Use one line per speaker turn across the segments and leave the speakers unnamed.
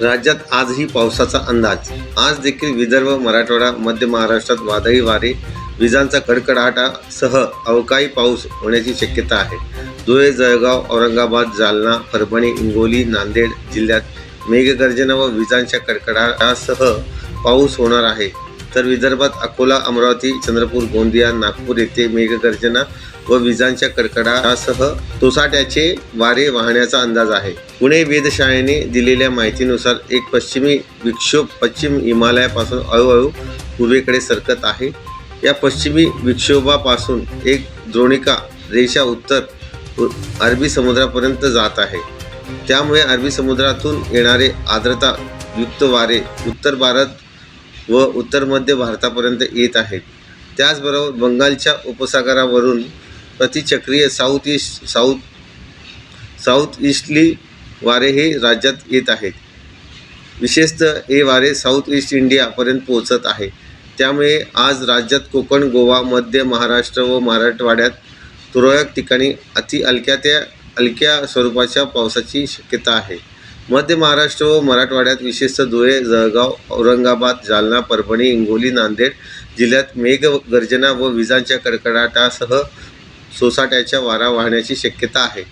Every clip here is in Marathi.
राज्यात आजही पावसाचा अंदाज. आज देखील विदर्भ मराठवाडा मध्य महाराष्ट्रात वादळी वारे विजांचा कडकडाटासह अवकाळी पाऊस होण्याची शक्यता आहे. धुळे जळगाव औरंगाबाद जालना परभणी हिंगोली नांदेड जिल्ह्यात मेघगर्जना व विजांच्या कडकडाटासह पाऊस होणार आहे. तर विदर्भात अकोला अमरावती चंद्रपूर गोंदिया नागपूर येथे मेघगर्जना व विजांच्या कडकडासह तोसाट्याचे वारे वाहण्याचा अंदाज आहे. पुणे वेधशाळेने दिलेल्या माहितीनुसार एक पश्चिमी विक्षोभ पश्चिम हिमालयापासून हळूहळू पूर्वेकडे सरकत आहे. या पश्चिमी विक्षोभापासून एक द्रोणिका रेषा उत्तर अरबी समुद्रापर्यंत जात आहे. त्यामुळे अरबी समुद्रातून येणारे आर्द्रता युक्त वारे उत्तर भारत व उत्तर मध्य भारतापर्यंत येत आहेत. त्याचबरोबर बंगालच्या उपसागरावरून प्रतिचक्रीय south east south south easterly वारे हे राज्यात येत आहेत. विशेषतः हे वारे साऊथ ईस्ट इंडियापर्यंत पोहोचत आहे. त्यामुळे आज राज्यात कोकण गोवा मध्य महाराष्ट्र व मराठवाड्यात तुरळक ठिकाणी अति हलक्या त्या हलक्या स्वरूपाच्या पावसाची शक्यता आहे. मध्य महाराष्ट्र व मराठवाड्यात विशेषतः धुळे जळगाव औरंगाबाद जालना परभणी हिंगोली नांदेड जिल्ह्यात मेघगर्जना व विजांच्या कडकडाटासह सोसाट्याच्या वारा वाहण्याची शक्यता आहे.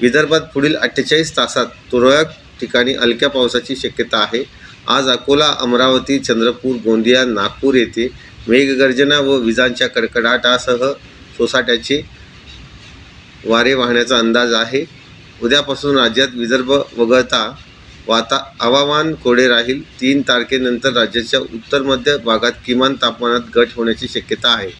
विदर्भात पुढील अठ्ठेचाळीस तासात तुरळक ठिकाणी हलक्या पावसाची शक्यता आहे. आज अकोला अमरावती चंद्रपूर गोंदिया नागपूर येथे मेघगर्जना व विजांच्या कडकडाटासह सोसाट्याचे वारे वाहण्याचा अंदाज आहे. उद्यापासून राज्यात विदर्भ वगळता वाता हवामान कोरडे राहील. तीन तारखेनंतर राज्याच्या उत्तर मध्य भागात किमान तापमानात घट होण्याची शक्यता आहे.